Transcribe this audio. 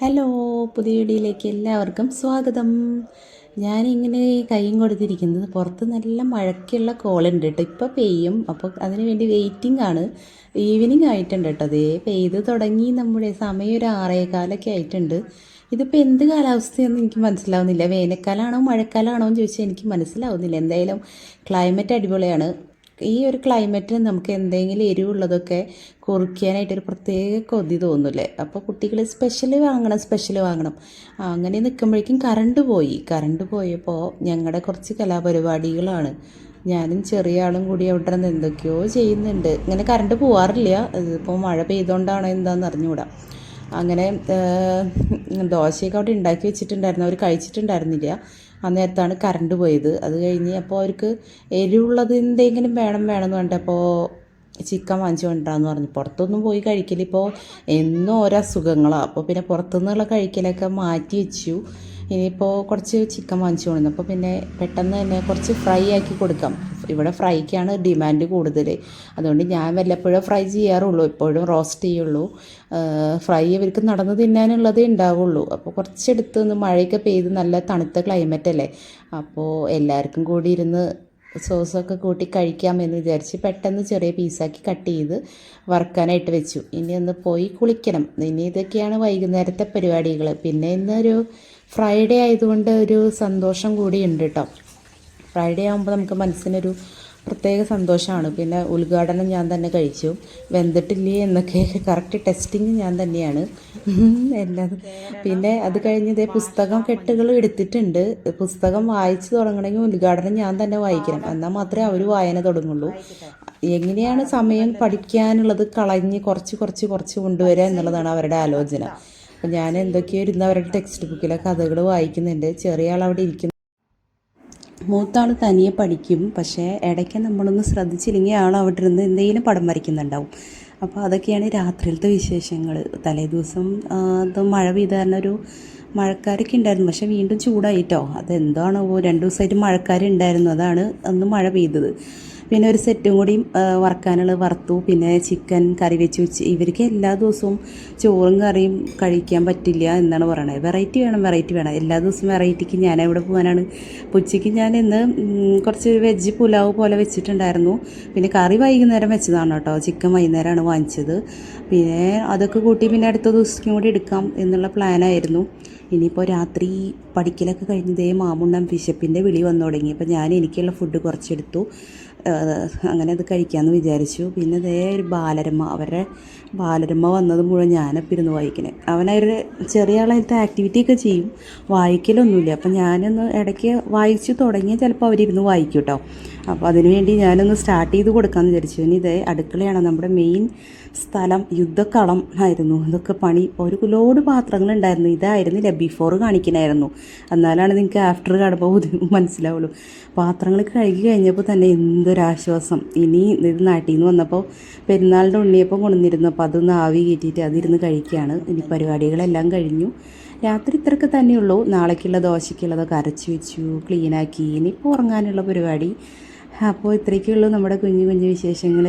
Hello പുതിയ വീഡിയോയിലേക്ക് എല്ലാവർക്കും സ്വാഗതം. ഞാനിങ്ങനെ കൈയും കൊടുത്തിരിക്കുന്നത് പുറത്ത് നല്ല മഴയ്ക്കുള്ള കോളുണ്ട് കേട്ടോ. ഇപ്പോൾ പെയ്യും. അപ്പോൾ അതിന് വേണ്ടി വെയിറ്റിംഗ് ആണ്. ഈവനിങ് ആയിട്ടുണ്ട് കേട്ടോ അതേ. പെയ്ത് തുടങ്ങി നമ്മുടെ സമയം ഒരു ആറേകാലൊക്കെ ആയിട്ടുണ്ട്. ഇതിപ്പോൾ എന്ത് കാലാവസ്ഥയെന്ന് എനിക്ക് മനസ്സിലാവുന്നില്ല. വേനൽക്കാലമാണോ മഴക്കാലമാണോ എന്ന് ചോദിച്ചാൽ എനിക്ക് മനസ്സിലാവുന്നില്ല. എന്തായാലും ക്ലൈമറ്റ് അടിപൊളിയാണ്. ഈ ഒരു ക്ലൈമറ്റിന് നമുക്ക് എന്തെങ്കിലും എരിവുള്ളതൊക്കെ കുറിക്കാനായിട്ട് ഒരു പ്രത്യേക കൊതി തോന്നില്ലേ? അപ്പോൾ കുട്ടികൾ സ്പെഷ്യൽ വാങ്ങണം സ്പെഷ്യൽ വാങ്ങണം. അങ്ങനെ നിൽക്കുമ്പോഴേക്കും കറണ്ട് പോയി. കറണ്ട് പോയപ്പോൾ ഞങ്ങളുടെ കുറച്ച് കലാപരിപാടികളാണ്. ഞാനും ചെറിയ ആളും കൂടി അവിടെ നിന്ന് എന്തൊക്കെയോ ചെയ്യുന്നുണ്ട്. ഇങ്ങനെ കറണ്ട് പോവാറില്ല. ഇതിപ്പോൾ മഴ പെയ്തുകൊണ്ടാണോ എന്താണെന്ന് അറിഞ്ഞുകൂടാ. അങ്ങനെ ദോശയൊക്കെ അവിടെ ഉണ്ടാക്കി വെച്ചിട്ടുണ്ടായിരുന്നു. അവർ കഴിച്ചിട്ടുണ്ടായിരുന്നില്ല. അന്നേരത്താണ് കറണ്ട് പോയത്. അത് കഴിഞ്ഞ് അപ്പോൾ അവർക്ക് എരിവുള്ളത് എന്തെങ്കിലും വേണം വേണമെന്ന് അപ്പോൾ ചിക്കൻ വാങ്ങിച്ചു കൊണ്ടാന്ന് പറഞ്ഞു. പുറത്തൊന്നും പോയി കഴിക്കലിപ്പോൾ എന്നും ഓരോ അസുഖങ്ങളാണ് അപ്പോൾ പിന്നെ പുറത്തുനിന്നുള്ള കഴിക്കലൊക്കെ മാറ്റി വെച്ചു. ഇനിയിപ്പോൾ കുറച്ച് ചിക്കൻ വാങ്ങിച്ചു കൊണ്ടുവന്നു. അപ്പോൾ പിന്നെ പെട്ടെന്ന് തന്നെ കുറച്ച് ഫ്രൈ ആക്കി കൊടുക്കാം. ഇവിടെ ഫ്രൈക്കാണ് ഡിമാൻഡ് കൂടുതൽ അതുകൊണ്ട് ഞാൻ വല്ലപ്പോഴും ഫ്രൈ ചെയ്യാറുള്ളൂ. എപ്പോഴും റോസ്റ്റ് ചെയ്യുള്ളൂ. ഫ്രൈ ഇവർക്ക് നടന്ന് തിന്നാനുള്ളതേ ഉണ്ടാവുള്ളൂ. അപ്പോൾ കുറച്ചെടുത്ത് ഒന്ന് മഴയൊക്കെ പെയ്ത് നല്ല തണുത്ത ക്ലൈമറ്റ് അല്ലേ? അപ്പോൾ എല്ലാവർക്കും കൂടി ഇരുന്ന് സോസൊക്കെ കൂട്ടി കഴിക്കാമെന്ന് വിചാരിച്ച് പെട്ടെന്ന് ചെറിയ പീസാക്കി കട്ട് ചെയ്ത് വറുക്കാനായിട്ട് വെച്ചു. ഇനി ഒന്ന് പോയി കുളിക്കണം. ഇനി ഇതൊക്കെയാണ് വൈകുന്നേരത്തെ പരിപാടികൾ പിന്നെ ഇന്നൊരു ഫ്രൈഡേ ആയതുകൊണ്ട് ഒരു സന്തോഷം കൂടിയുണ്ട് കേട്ടോ ഫ്രൈഡേ ആകുമ്പോൾ നമുക്ക് മനസ്സിനൊരു പ്രത്യേക സന്തോഷമാണ്. പിന്നെ ഉദ്ഘാടനം ഞാൻ തന്നെ കഴിച്ചു. വെന്തിട്ടില്ലേ എന്നൊക്കെ കറക്റ്റ് ടെസ്റ്റിങ് ഞാൻ തന്നെയാണ്. എല്ലാം. പിന്നെ അത് കഴിഞ്ഞ് പുസ്തകം കെട്ടുകൾ എടുത്തിട്ടുണ്ട്. പുസ്തകം വായിച്ചു തുടങ്ങണമെങ്കിൽ ഉദ്ഘാടനം ഞാൻ തന്നെ വായിക്കണം. എന്നാൽ മാത്രമേ അവർ വായന തുടങ്ങുള്ളൂ. എങ്ങനെയാണ് സമയം പഠിക്കാനുള്ളത് കളഞ്ഞ് കുറച്ച് കുറച്ച് കുറച്ച് കൊണ്ടുവരിക എന്നുള്ളതാണ് അവരുടെ ആലോചന. അപ്പം ഞാൻ എന്തൊക്കെയോ ഇരുന്ന് അവരുടെ ടെക്സ്റ്റ് ബുക്കിലെ കഥകൾ വായിക്കുന്നുണ്ട്. ചെറിയ ആൾ അവിടെ ഇരിക്കുന്നു. മൂത്താൾ തനിയെ പഠിക്കും. പക്ഷേ ഇടയ്ക്ക് നമ്മളൊന്ന് ശ്രദ്ധിച്ചില്ലെങ്കിൽ ആൾ അവിടെ ഇരുന്ന് എന്തെങ്കിലും പടം വരയ്ക്കുന്നുണ്ടാവും. അപ്പോൾ അതൊക്കെയാണ് രാത്രിയിലത്തെ വിശേഷങ്ങൾ തലേ ദിവസം അത് മഴ പെയ്ത ഒരു മഴക്കാരൊക്കെ ഉണ്ടായിരുന്നു. പക്ഷേ വീണ്ടും ചൂടായിട്ടോ അതെന്താണോ രണ്ട് ദിവസമായിട്ട് മഴക്കാരുണ്ടായിരുന്നു. അതാണ് അന്ന് മഴ പെയ്തത്. പിന്നെ ഒരു സെറ്റും കൂടി വറക്കാനുള്ള വറുത്തു പിന്നെ ചിക്കൻ കറി വെച്ച് വെച്ച് ഇവർക്ക് എല്ലാ ദിവസവും ചോറും കറിയും കഴിക്കാൻ പറ്റില്ല എന്നാണ് പറയണത്. വെറൈറ്റി വേണം വെറൈറ്റി വേണം. എല്ലാ ദിവസവും വെറൈറ്റിക്ക് ഞാൻ എവിടെ പോകാനാണ്? ഉച്ചയ്ക്ക് ഞാൻ ഇന്ന് കുറച്ച് വെജ് പുലാവ് പോലെ വെച്ചിട്ടുണ്ടായിരുന്നു. പിന്നെ കറി വൈകുന്നേരം വെച്ചതാണ് കേട്ടോ. ചിക്കൻ വൈകുന്നേരമാണ് വാങ്ങിച്ചത്. പിന്നെ അതൊക്കെ കൂട്ടി പിന്നെ അടുത്ത ദിവസത്തേക്കും കൂടി എടുക്കാം എന്നുള്ള പ്ലാനായിരുന്നു ഇനിയിപ്പോൾ രാത്രി പഠിക്കലൊക്കെ കഴിഞ്ഞതേ മാമുണ്ണം വിശപ്പിന്റെ വിളി വന്നു തുടങ്ങി. അപ്പോൾ ഞാൻ എനിക്കുള്ള ഫുഡ് കുറച്ചെടുത്തു അങ്ങനെ അത് കഴിക്കാമെന്ന് വിചാരിച്ചു. പിന്നെ ദേ ഒരു ബാലരമ അവരുടെ ബാലരമ വന്നത് മുഴുവൻ ഞാനപ്പം ഇരുന്ന് വായിക്കണേ. അവനവരുടെ ചെറിയ ആളായിട്ട് ആക്ടിവിറ്റി ഒക്കെ ചെയ്യും. വായിക്കലൊന്നുമില്ല. അപ്പം ഞാനൊന്ന് ഇടയ്ക്ക് വായിച്ചു തുടങ്ങിയാൽ ചിലപ്പോൾ അവരിരുന്ന് വായിക്കും കേട്ടോ അപ്പോൾ അതിന് വേണ്ടി ഞാനൊന്ന് സ്റ്റാർട്ട് ചെയ്ത് കൊടുക്കാമെന്ന് വിചാരിച്ചു. ഇനി ഇതേ അടുക്കളയാണ് നമ്മുടെ മെയിൻ സ്ഥലം. യുദ്ധക്കളം ആയിരുന്നു. ഇതൊക്കെ പണി. ഒരു ലോഡ് പാത്രങ്ങളുണ്ടായിരുന്നു ഇതായിരുന്നില്ല ബിഫോർ കാണിക്കണമായിരുന്നു എന്നാലാണ് നിങ്ങൾക്ക് ആഫ്റ്റർ കാണുമ്പോൾ മനസ്സിലാവുള്ളൂ. പാത്രങ്ങൾ കഴുകി കഴിഞ്ഞപ്പോൾ തന്നെ എന്തൊരാശ്വാസം ഇനി ഇത് നാട്ടിൽ നിന്ന് വന്നപ്പോൾ പെരുന്നാളിന്റെ ഉണ്ണിയപ്പം കൊണ്ടുവന്നിരുന്നു അപ്പോൾ അതൊന്ന് ആവി കയറ്റിയിട്ട് അതിരുന്ന് കഴിക്കുകയാണ് ഇനി പരിപാടികളെല്ലാം കഴിഞ്ഞു. രാത്രി ഇത്രയൊക്കെ തന്നെയുള്ളൂ. നാളേക്കുള്ള ദോശയ്ക്കുള്ളതൊക്കെ അരച്ച് വെച്ചു ക്ലീനാക്കി ഇനിയിപ്പോൾ ഉറങ്ങാനുള്ള പരിപാടി. അപ്പോൾ ഇത്രയൊക്കെയുള്ളൂ നമ്മുടെ കുഞ്ഞു കുഞ്ഞു വിശേഷങ്ങൾ